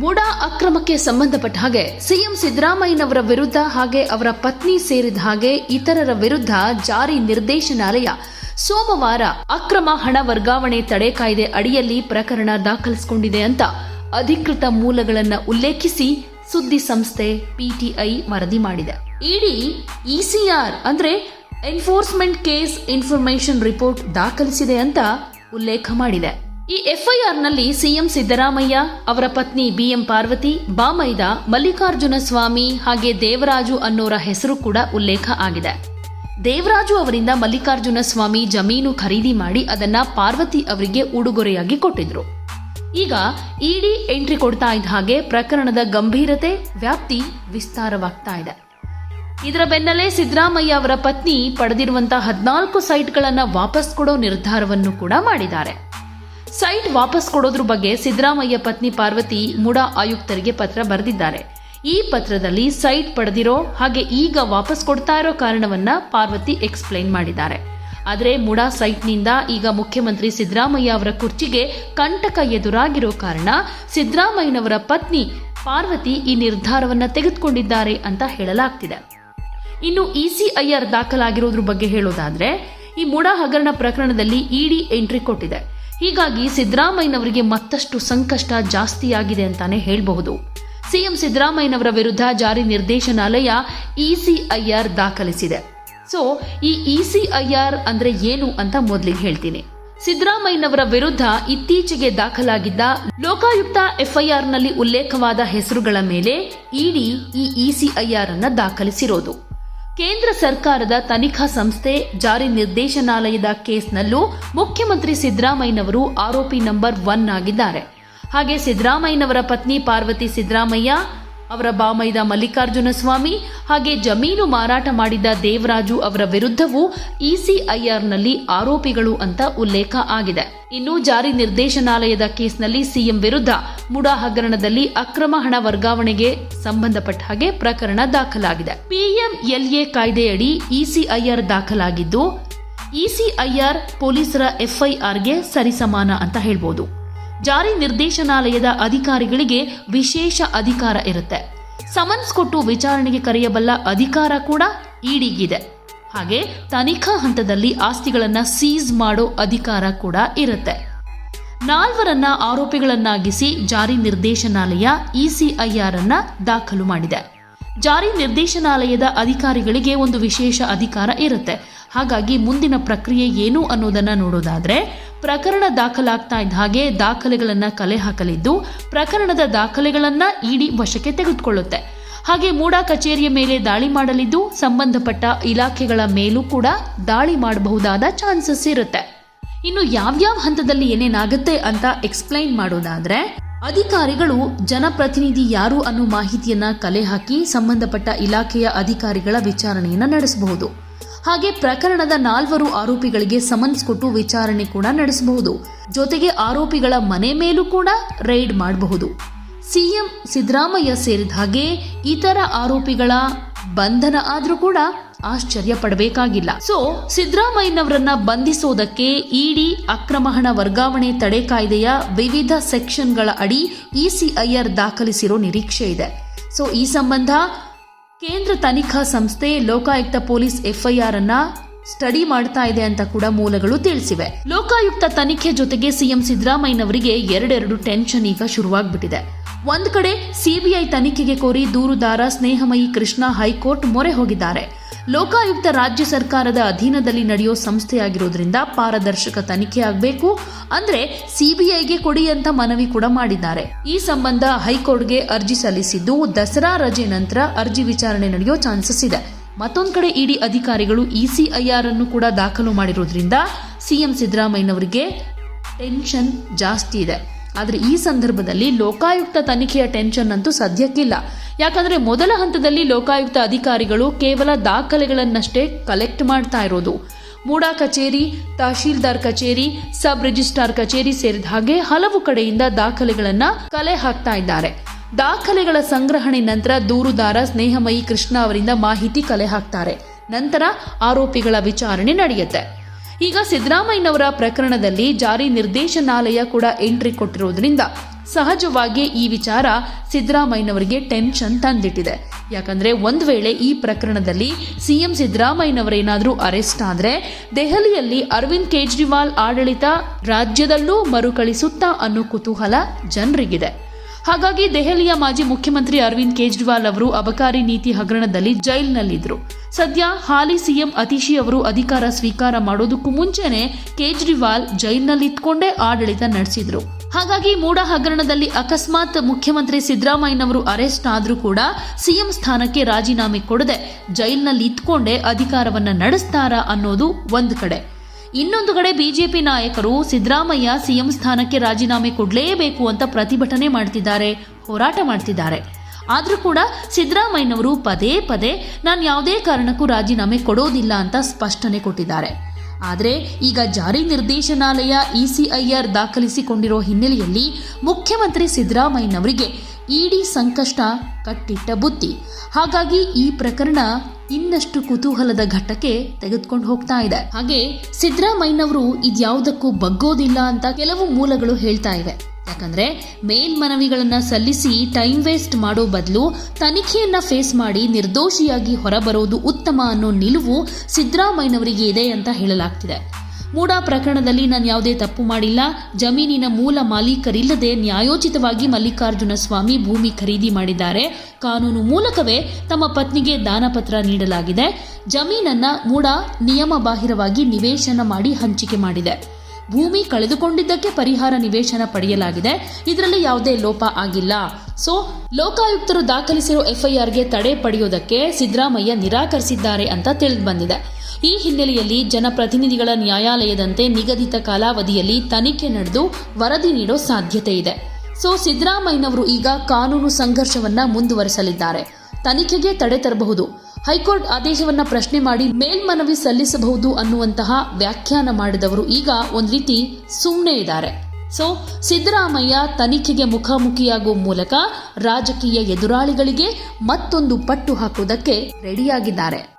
ಮೂಡಾ ಅಕ್ರಮಕ್ಕೆ ಸಂಬಂಧಪಟ್ಟ ಹಾಗೆ ಸಿಎಂ ಸಿದ್ದರಾಮಯ್ಯನವರ ವಿರುದ್ಧ ಹಾಗೆ ಅವರ ಪತ್ನಿ ಸೇರಿದ ಹಾಗೆ ಇತರರ ವಿರುದ್ಧ ಜಾರಿ ನಿರ್ದೇಶನಾಲಯ ಸೋಮವಾರ ಅಕ್ರಮ ಹಣ ವರ್ಗಾವಣೆ ತಡೆ ಕಾಯ್ದೆ ಅಡಿಯಲ್ಲಿ ಪ್ರಕರಣ ದಾಖಲಿಸಿಕೊಂಡಿದೆ ಅಂತ ಅಧಿಕೃತ ಮೂಲಗಳನ್ನು ಉಲ್ಲೇಖಿಸಿ ಸುದ್ದಿ ಸಂಸ್ಥೆ ಪಿಟಿಐ ವರದಿ ಮಾಡಿದೆ. ಇಡಿ ಇಸಿಆರ್ ಅಂದ್ರೆ ಎನ್ಫೋರ್ಸ್ಮೆಂಟ್ ಕೇಸ್ ಇನ್ಫಾರ್ಮೇಶನ್ ರಿಪೋರ್ಟ್ ದಾಖಲಿಸಿದೆ ಅಂತ ಉಲ್ಲೇಖ ಮಾಡಿದೆ. ಈ ಎಫ್ಐಆರ್ನಲ್ಲಿ ಸಿಎಂ ಸಿದ್ದರಾಮಯ್ಯ, ಅವರ ಪತ್ನಿ ಬಿಎಂ ಪಾರ್ವತಿ, ಬಾಮೈದ ಮಲ್ಲಿಕಾರ್ಜುನ ಸ್ವಾಮಿ ಹಾಗೆ ದೇವರಾಜು ಅನ್ನೋರ ಹೆಸರು ಕೂಡ ಉಲ್ಲೇಖ ಆಗಿದೆ. ದೇವರಾಜು ಅವರಿಂದ ಮಲ್ಲಿಕಾರ್ಜುನ ಸ್ವಾಮಿ ಜಮೀನು ಖರೀದಿ ಮಾಡಿ ಅದನ್ನ ಪಾರ್ವತಿ ಅವರಿಗೆ ಉಡುಗೊರೆಯಾಗಿ ಕೊಟ್ಟಿದ್ರು. ಈಗ ಇಡಿ ಎಂಟ್ರಿ ಕೊಡ್ತಾ ಇದ್ದ ಹಾಗೆ ಪ್ರಕರಣದ ಗಂಭೀರತೆ, ವ್ಯಾಪ್ತಿ ವಿಸ್ತಾರವಾಗ್ತಾ ಇದೆ. ಇದರ ಬೆನ್ನಲ್ಲೇ ಸಿದ್ದರಾಮಯ್ಯ ಅವರ ಪತ್ನಿ ಪಡೆದಿರುವಂತಹ ಹದಿನಾಲ್ಕು ಸೈಟ್ಗಳನ್ನು ವಾಪಸ್ ಕೊಡೋ ನಿರ್ಧಾರವನ್ನು ಕೂಡ ಮಾಡಿದ್ದಾರೆ. ಸೈಟ್ ವಾಪಸ್ ಕೊಡೋದ್ರ ಬಗ್ಗೆ ಸಿದ್ದರಾಮಯ್ಯ ಪತ್ನಿ ಪಾರ್ವತಿ ಮುಡಾ ಆಯುಕ್ತರಿಗೆ ಪತ್ರ ಬರೆದಿದ್ದಾರೆ. ಈ ಪತ್ರದಲ್ಲಿ ಸೈಟ್ ಪಡೆದಿರೋ ಹಾಗೆ ಈಗ ವಾಪಸ್ ಕೊಡ್ತಾ ಇರೋ ಕಾರಣವನ್ನ ಪಾರ್ವತಿ ಎಕ್ಸ್ಪ್ಲೈನ್ ಮಾಡಿದ್ದಾರೆ. ಆದರೆ ಮುಡಾ ಸೈಟ್ನಿಂದ ಈಗ ಮುಖ್ಯಮಂತ್ರಿ ಸಿದ್ದರಾಮಯ್ಯ ಅವರ ಕುರ್ಚಿಗೆ ಕಂಟಕ ಎದುರಾಗಿರೋ ಕಾರಣ ಸಿದ್ದರಾಮಯ್ಯನವರ ಪತ್ನಿ ಪಾರ್ವತಿ ಈ ನಿರ್ಧಾರವನ್ನ ತೆಗೆದುಕೊಂಡಿದ್ದಾರೆ ಅಂತ ಹೇಳಲಾಗ್ತಿದೆ. ಇನ್ನು ಇಸಿಐಆರ್ ದಾಖಲಾಗಿರೋದ್ರ ಬಗ್ಗೆ ಹೇಳೋದಾದ್ರೆ, ಈ ಮುಡಾ ಹಗರಣ ಪ್ರಕರಣದಲ್ಲಿ ಇಡಿ ಎಂಟ್ರಿ ಕೊಟ್ಟಿದೆ. ಹೀಗಾಗಿ ಸಿದ್ದರಾಮಯ್ಯನವರಿಗೆ ಮತ್ತಷ್ಟು ಸಂಕಷ್ಟ ಜಾಸ್ತಿಯಾಗಿದೆ ಅಂತಾನೆ ಹೇಳಬಹುದು. ಸಿಎಂ ಸಿದ್ದರಾಮಯ್ಯನವರ ವಿರುದ್ಧ ಜಾರಿ ನಿರ್ದೇಶನಾಲಯ ಇಸಿಐಆರ್ ದಾಖಲಿಸಿದೆ. ಸೊ, ಈ ಇಸಿಐಆರ್ ಅಂದ್ರೆ ಏನು ಅಂತ ಮೊದಲಿಗೆ ಹೇಳ್ತೀನಿ. ಸಿದ್ದರಾಮಯ್ಯನವರ ವಿರುದ್ಧ ಇತ್ತೀಚೆಗೆ ದಾಖಲಾಗಿದ್ದ ಲೋಕಾಯುಕ್ತ ಎಫ್ಐಆರ್ನಲ್ಲಿ ಉಲ್ಲೇಖವಾದ ಹೆಸರುಗಳ ಮೇಲೆ ಇಡಿ ಈ ಇಸಿಐಆರ್ ಅನ್ನ ದಾಖಲಿಸಿರೋದು. ಕೇಂದ್ರ ಸರ್ಕಾರದ ತನಿಖಾ ಸಂಸ್ಥೆ ಜಾರಿ ನಿರ್ದೇಶನಾಲಯದ ಕೇಸ್ನಲ್ಲೂ ಮುಖ್ಯಮಂತ್ರಿ ಸಿದ್ದರಾಮಯ್ಯನವರು ಆರೋಪಿ ನಂಬರ್ ಒನ್ ಆಗಿದ್ದಾರೆ. ಹಾಗೆ ಸಿದ್ದರಾಮಯ್ಯನವರ ಪತ್ನಿ ಪಾರ್ವತಿ ಸಿದ್ದರಾಮಯ್ಯ ಅವರ ಬಾಮೈದ ಮಲ್ಲಿಕಾರ್ಜುನ ಸ್ವಾಮಿ ಹಾಗೆ ಜಮೀನು ಮಾರಾಟ ಮಾಡಿದ್ದ ದೇವರಾಜು ಅವರ ವಿರುದ್ಧವೂ ಇಸಿಐಆರ್ನಲ್ಲಿ ಆರೋಪಿಗಳು ಅಂತ ಉಲ್ಲೇಖ ಆಗಿದೆ. ಇನ್ನು ಜಾರಿ ನಿರ್ದೇಶನಾಲಯದ ಕೇಸ್ನಲ್ಲಿ ಸಿಎಂ ವಿರುದ್ಧ ಮುಡಾ ಹಗರಣದಲ್ಲಿ ಅಕ್ರಮ ಹಣ ವರ್ಗಾವಣೆಗೆ ಸಂಬಂಧಪಟ್ಟ ಹಾಗೆ ಪ್ರಕರಣ ದಾಖಲಾಗಿದೆ. ಪಿಎಂಎಲ್ಎ ಕಾಯ್ದೆಯಡಿ ಇಸಿಐಆರ್ ದಾಖಲಾಗಿದ್ದು, ಇಸಿಐಆರ್ ಪೊಲೀಸರ ಎಫ್ಐಆರ್ಗೆ ಸರಿಸಮಾನ ಅಂತ ಹೇಳ್ಬೋದು. ಜಾರಿ ನಿರ್ದೇಶನಾಲಯದ ಅಧಿಕಾರಿಗಳಿಗೆ ವಿಶೇಷ ಅಧಿಕಾರ ಇರುತ್ತೆ. ಸಮನ್ಸ್ ಕೊಟ್ಟು ವಿಚಾರಣೆಗೆ ಕರೆಯಬಲ್ಲ ಅಧಿಕಾರ ಕೂಡ ಇಡಿಗಿದೆ ಹಾಗೆ ತನಿಖಾ ಹಂತದಲ್ಲಿ ಆಸ್ತಿಗಳನ್ನು ಸೀಸ್ ಮಾಡೋ ಅಧಿಕಾರ ಕೂಡ ಇರುತ್ತೆ. ನಾಲ್ವರನ್ನ ಆರೋಪಿಗಳನ್ನಾಗಿಸಿ ಜಾರಿ ನಿರ್ದೇಶನಾಲಯ ಇಸಿಐಆರ್ ಅನ್ನ ದಾಖಲು ಮಾಡಿದೆ. ಜಾರಿ ನಿರ್ದೇಶನಾಲಯದ ಅಧಿಕಾರಿಗಳಿಗೆ ಒಂದು ವಿಶೇಷ ಅಧಿಕಾರ ಇರುತ್ತೆ. ಹಾಗಾಗಿ ಮುಂದಿನ ಪ್ರಕ್ರಿಯೆ ಏನು ಅನ್ನೋದನ್ನ ನೋಡೋದಾದ್ರೆ ಪ್ರಕರಣ ದಾಖಲಾಗ್ತಾ ಇದ್ದ ಹಾಗೆ ದಾಖಲೆಗಳನ್ನ ಕಲೆ ಹಾಕಲಿದ್ದು, ಪ್ರಕರಣದ ದಾಖಲೆಗಳನ್ನ ಇಡಿ ವಶಕ್ಕೆ ತೆಗೆದುಕೊಳ್ಳುತ್ತೆ. ಹಾಗೆ ಮೂಡಾ ಕಚೇರಿಯ ಮೇಲೆ ದಾಳಿ ಮಾಡಲಿದ್ದು, ಸಂಬಂಧಪಟ್ಟ ಇಲಾಖೆಗಳ ಮೇಲೂ ಕೂಡ ದಾಳಿ ಮಾಡಬಹುದಾದ ಚಾನ್ಸಸ್ ಇರುತ್ತೆ. ಇನ್ನು ಯಾವ್ಯಾವ ಹಂತದಲ್ಲಿ ಏನೇನಾಗುತ್ತೆ ಅಂತ ಎಕ್ಸ್ಪ್ಲೈನ್ ಮಾಡೋದಾದ್ರೆ, ಅಧಿಕಾರಿಗಳು, ಜನಪ್ರತಿನಿಧಿ ಯಾರು ಅನ್ನೋ ಮಾಹಿತಿಯನ್ನ ಕಲೆ ಹಾಕಿ ಸಂಬಂಧಪಟ್ಟ ಇಲಾಖೆಯ ಅಧಿಕಾರಿಗಳ ವಿಚಾರಣೆಯನ್ನು ನಡೆಸಬಹುದು. ಹಾಗೆ ಪ್ರಕರಣದ ನಾಲ್ವರು ಆರೋಪಿಗಳಿಗೆ ಸಮನ್ಸ್ ಕೊಟ್ಟು ವಿಚಾರಣೆ ಕೂಡ ನಡೆಸಬಹುದು. ಜೊತೆಗೆ ಆರೋಪಿಗಳ ಮನೆ ಮೇಲೂ ಕೂಡ ರೈಡ್ ಮಾಡಬಹುದು. ಸಿಎಂ ಸಿದ್ದರಾಮಯ್ಯ ಸೇರಿದ ಹಾಗೆ ಇತರ ಆರೋಪಿಗಳ ಬಂಧನ ಆದರೂ ಕೂಡ ಆಶ್ಚರ್ಯ ಪಡಬೇಕಾಗಿಲ್ಲ. ಸೊ ಸಿದ್ದರಾಮಯ್ಯನವರನ್ನ ಬಂಧಿಸೋದಕ್ಕೆ ಇಡಿ ಅಕ್ರಮ ಹಣ ವರ್ಗಾವಣೆ ತಡೆ ಕಾಯ್ದೆಯ ವಿವಿಧ ಸೆಕ್ಷನ್ಗಳ ಅಡಿ ಇಸಿಐಆರ್ ದಾಖಲಿಸಿರೋ ನಿರೀಕ್ಷೆ ಇದೆ. ಸೊ ಈ ಸಂಬಂಧ ಕೇಂದ್ರ ತನಿಖಾ ಸಂಸ್ಥೆ, ಲೋಕಾಯುಕ್ತ ಪೊಲೀಸ್ ಎಫ್ಐಆರ್ ಅನ್ನ ಸ್ಟಡಿ ಮಾಡ್ತಾ ಇದೆ ಅಂತ ಕೂಡ ಮೂಲಗಳು ತಿಳಿಸಿವೆ. ಲೋಕಾಯುಕ್ತ ತನಿಖೆ ಜೊತೆಗೆ ಸಿಎಂ ಸಿದ್ದರಾಮಯ್ಯನವರಿಗೆ ಎರಡೆರಡು ಟೆನ್ಷನ್ ಈಗ ಶುರುವಾಗ್ಬಿಟ್ಟಿದೆ. ಒಂದ್ ಕಡೆ ಸಿಬಿಐ ತನಿಖೆಗೆ ಕೋರಿ ದೂರುದಾರ ಸ್ನೇಹಮಯಿ ಕೃಷ್ಣ ಹೈಕೋರ್ಟ್ ಮೊರೆ ಹೋಗಿದ್ದಾರೆ. ಲೋಕಾಯುಕ್ತ ರಾಜ್ಯ ಸರ್ಕಾರದ ಅಧೀನದಲ್ಲಿ ನಡೆಯೋ ಸಂಸ್ಥೆಯಾಗಿರೋದ್ರಿಂದ ಪಾರದರ್ಶಕ ತನಿಖೆ ಆಗಬೇಕು ಅಂದ್ರೆ ಸಿಬಿಐಗೆ ಕೊಡಿ ಅಂತ ಮನವಿ ಕೂಡ ಮಾಡಿದ್ದಾರೆ. ಈ ಸಂಬಂಧ ಹೈಕೋರ್ಟ್ಗೆ ಅರ್ಜಿ ಸಲ್ಲಿಸಿದ್ದು ದಸರಾ ರಜೆ ನಂತರ ಅರ್ಜಿ ವಿಚಾರಣೆ ನಡೆಯೋ ಚಾನ್ಸಸ್ ಇದೆ. ಮತ್ತೊಂದು ಕಡೆ ಇಡಿ ಅಧಿಕಾರಿಗಳು ಇಸಿಐಆರ್ ಅನ್ನು ಕೂಡ ದಾಖಲು ಮಾಡಿರೋದ್ರಿಂದ ಸಿಎಂ ಸಿದ್ದರಾಮಯ್ಯನವರಿಗೆ ಟೆನ್ಷನ್ ಜಾಸ್ತಿ ಇದೆ. ಆದರೆ ಈ ಸಂದರ್ಭದಲ್ಲಿ ಲೋಕಾಯುಕ್ತ ತನಿಖೆಯ ಟೆನ್ಷನ್ ಅಂತೂ ಸದ್ಯಕ್ಕಿಲ್ಲ. ಯಾಕಂದ್ರೆ ಮೊದಲ ಹಂತದಲ್ಲಿ ಲೋಕಾಯುಕ್ತ ಅಧಿಕಾರಿಗಳು ಕೇವಲ ದಾಖಲೆಗಳನ್ನಷ್ಟೇ ಕಲೆಕ್ಟ್ ಮಾಡ್ತಾ ಇರೋದು. ಮೂಡಾ ಕಚೇರಿ, ತಹಶೀಲ್ದಾರ್ ಕಚೇರಿ, ಸಬ್ ರಿಜಿಸ್ಟ್ರಾರ್ ಕಚೇರಿ ಸೇರಿದ ಹಾಗೆ ಹಲವು ಕಡೆಯಿಂದ ದಾಖಲೆಗಳನ್ನ ಕಲೆ ಹಾಕ್ತಾ ಇದ್ದಾರೆ. ದಾಖಲೆಗಳ ಸಂಗ್ರಹಣೆ ನಂತರ ದೂರುದಾರ ಸ್ನೇಹಮಯಿ ಕೃಷ್ಣ ಅವರಿಂದ ಮಾಹಿತಿ ಕಲೆ ಹಾಕ್ತಾರೆ. ನಂತರ ಆರೋಪಿಗಳ ವಿಚಾರಣೆ ನಡೆಯುತ್ತೆ. ಈಗ ಸಿದ್ದರಾಮಯ್ಯನವರ ಪ್ರಕರಣದಲ್ಲಿ ಜಾರಿ ನಿರ್ದೇಶನಾಲಯ ಕೂಡ ಎಂಟ್ರಿ ಕೊಟ್ಟಿರೋದ್ರಿಂದ ಸಹಜವಾಗಿ ಈ ವಿಚಾರ ಸಿದ್ದರಾಮಯ್ಯನವರಿಗೆ ಟೆನ್ಷನ್ ತಂದಿಟ್ಟಿದೆ. ಯಾಕಂದ್ರೆ ಒಂದು ವೇಳೆ ಈ ಪ್ರಕರಣದಲ್ಲಿ ಸಿಎಂ ಸಿದ್ದರಾಮಯ್ಯನವರೇನಾದರೂ ಅರೆಸ್ಟ್ ಆದರೆ ದೆಹಲಿಯಲ್ಲಿ ಅರವಿಂದ್ ಕೇಜ್ರಿವಾಲ್ ಆಡಳಿತ ರಾಜ್ಯದಲ್ಲೂ ಮರುಕಳಿಸುತ್ತಾ ಅನ್ನೋ ಕುತೂಹಲ ಜನರಿಗಿದೆ. ಹಾಗಾಗಿ ದೆಹಲಿಯ ಮಾಜಿ ಮುಖ್ಯಮಂತ್ರಿ ಅರವಿಂದ್ ಕೇಜ್ರಿವಾಲ್ ಅವರು ಅಬಕಾರಿ ನೀತಿ ಹಗರಣದಲ್ಲಿ ಜೈಲಿನಲ್ಲಿದ್ರು. ಸದ್ಯ ಹಾಲಿ ಸಿಎಂ ಅತಿಶಿ ಅವರು ಅಧಿಕಾರ ಸ್ವೀಕಾರ ಮಾಡೋದಕ್ಕೂ ಮುಂಚೆನೆ ಕೇಜ್ರಿವಾಲ್ ಜೈಲಿನಲ್ಲಿತ್ಕೊಂಡೇ ಆಡಳಿತ ನಡೆಸಿದ್ರು. ಹಾಗಾಗಿ ಮೂಡ ಹಗರಣದಲ್ಲಿ ಅಕಸ್ಮಾತ್ ಮುಖ್ಯಮಂತ್ರಿ ಸಿದ್ದರಾಮಯ್ಯನವರು ಅರೆಸ್ಟ್ ಆದರೂ ಕೂಡ ಸಿಎಂ ಸ್ಥಾನಕ್ಕೆ ರಾಜೀನಾಮೆ ಕೊಡದೆ ಜೈಲಿನಲ್ಲಿ ಇತ್ಕೊಂಡೇ ಅಧಿಕಾರವನ್ನ ನಡೆಸ್ತಾರಾ ಅನ್ನೋದು ಒಂದು ಕಡೆ. ಇನ್ನೊಂದು ಕಡೆ ಬಿಜೆಪಿ ನಾಯಕರು ಸಿದ್ದರಾಮಯ್ಯ ಸಿಎಂ ಸ್ಥಾನಕ್ಕೆ ರಾಜೀನಾಮೆ ಕೊಡಲೇಬೇಕು ಅಂತ ಪ್ರತಿಭಟನೆ ಮಾಡ್ತಿದ್ದಾರೆ, ಹೋರಾಟ ಮಾಡ್ತಿದ್ದಾರೆ. ಆದರೂ ಕೂಡ ಸಿದ್ದರಾಮಯ್ಯನವರು ಪದೇ ಪದೇ ನಾನು ಯಾವುದೇ ಕಾರಣಕ್ಕೂ ರಾಜೀನಾಮೆ ಕೊಡೋದಿಲ್ಲ ಅಂತ ಸ್ಪಷ್ಟನೆ ಕೊಟ್ಟಿದ್ದಾರೆ. ಆದರೆ ಈಗ ಜಾರಿ ನಿರ್ದೇಶನಾಲಯ ಇಸಿಐಆರ್ ದಾಖಲಿಸಿಕೊಂಡಿರೋ ಹಿನ್ನೆಲೆಯಲ್ಲಿ ಮುಖ್ಯಮಂತ್ರಿ ಸಿದ್ದರಾಮಯ್ಯನವರಿಗೆ ಇಡಿ ಸಂಕಷ್ಟ ಕಟ್ಟಿಟ್ಟ ಬುತ್ತಿ. ಹಾಗಾಗಿ ಈ ಪ್ರಕರಣ ಇನ್ನಷ್ಟು ಕುತೂಹಲದ ಘಟ್ಟಕ್ಕೆ ತೆಗೆದುಕೊಂಡು ಹೋಗ್ತಾ ಇದೆ. ಹಾಗೆ ಸಿದ್ದರಾಮಯ್ಯನವರು ಇದ್ಯಾವುದಕ್ಕೂ ಬಗ್ಗೋದಿಲ್ಲ ಅಂತ ಕೆಲವು ಮೂಲಗಳು ಹೇಳ್ತಾ ಇವೆ. ಯಾಕಂದ್ರೆ ಮೇಲ್ಮನವಿಗಳನ್ನ ಸಲ್ಲಿಸಿ ಟೈಮ್ ವೇಸ್ಟ್ ಮಾಡೋ ಬದಲು ತನಿಖೆಯನ್ನ ಫೇಸ್ ಮಾಡಿ ನಿರ್ದೋಷಿಯಾಗಿ ಹೊರಬರೋದು ಉತ್ತಮ ಅನ್ನೋ ನಿಲುವು ಸಿದ್ದರಾಮಯ್ಯನವರಿಗೆ ಇದೆ ಅಂತ ಹೇಳಲಾಗ್ತಿದೆ. ಮೂಡಾ ಪ್ರಕರಣದಲ್ಲಿ ನಾನು ಯಾವುದೇ ತಪ್ಪು ಮಾಡಿಲ್ಲ. ಜಮೀನಿನ ಮೂಲ ಮಾಲೀಕರಿಲ್ಲದೆ ನ್ಯಾಯೋಚಿತವಾಗಿ ಮಲ್ಲಿಕಾರ್ಜುನ ಸ್ವಾಮಿ ಭೂಮಿ ಖರೀದಿ ಮಾಡಿದ್ದಾರೆ. ಕಾನೂನು ಮೂಲಕವೇ ತಮ್ಮ ಪತ್ನಿಗೆ ದಾನಪತ್ರ ನೀಡಲಾಗಿದೆ. ಜಮೀನನ್ನ ಮೂಡಾ ನಿಯಮ ಬಾಹಿರವಾಗಿ ನಿವೇಶನ ಮಾಡಿ ಹಂಚಿಕೆ ಮಾಡಿದೆ. ಭೂಮಿ ಕಳೆದುಕೊಂಡಿದ್ದಕ್ಕೆ ಪರಿಹಾರ ನಿವೇಶನ ಪಡೆಯಲಾಗಿದೆ. ಇದರಲ್ಲಿ ಯಾವುದೇ ಲೋಪ ಆಗಿಲ್ಲ. ಸೊ, ಲೋಕಾಯುಕ್ತರು ದಾಖಲಿಸಿರುವ ಎಫ್ಐಆರ್ಗೆ ತಡೆ ಪಡೆಯುವುದಕ್ಕೆ ಸಿದ್ದರಾಮಯ್ಯ ನಿರಾಕರಿಸಿದ್ದಾರೆ ಅಂತ ತಿಳಿದು ಬಂದಿದೆ ಈ ಹಿನ್ನೆಲೆಯಲ್ಲಿ ಜನಪ್ರತಿನಿಧಿಗಳ ನ್ಯಾಯಾಲಯದಂತೆ ನಿಗದಿತ ಕಾಲಾವಧಿಯಲ್ಲಿ ತನಿಖೆ ನಡೆದು ವರದಿ ನೀಡೋ ಸಾಧ್ಯತೆ ಇದೆ. ಸೊ, ಸಿದ್ದರಾಮಯ್ಯನವರು ಈಗ ಕಾನೂನು ಸಂಘರ್ಷವನ್ನ ಮುಂದುವರೆಸಲಿದ್ದಾರೆ. ತನಿಖೆಗೆ ತಡೆ ತರಬಹುದು. ಹೈಕೋರ್ಟ್ ಆದೇಶವನ್ನ ಪ್ರಶ್ನೆ ಮಾಡಿ ಮೇಲ್ಮನವಿ ಸಲ್ಲಿಸಬಹುದು ಅನ್ನುವಂತಹ ವ್ಯಾಖ್ಯಾನ ಮಾಡಿದವರು ಈಗ ಒಂದು ರೀತಿ ಸುಮ್ಮನೆ ಇದ್ದಾರೆ. ಸೊ ಸಿದ್ದರಾಮಯ್ಯ ತನಿಖೆಗೆ ಮುಖಾಮುಖಿಯಾಗುವ ಮೂಲಕ ರಾಜಕೀಯ ಎದುರಾಳಿಗಳಿಗೆ ಮತ್ತೊಂದು ಪಟ್ಟು ಹಾಕುವುದಕ್ಕೆ ರೆಡಿಯಾಗಿದ್ದಾರೆ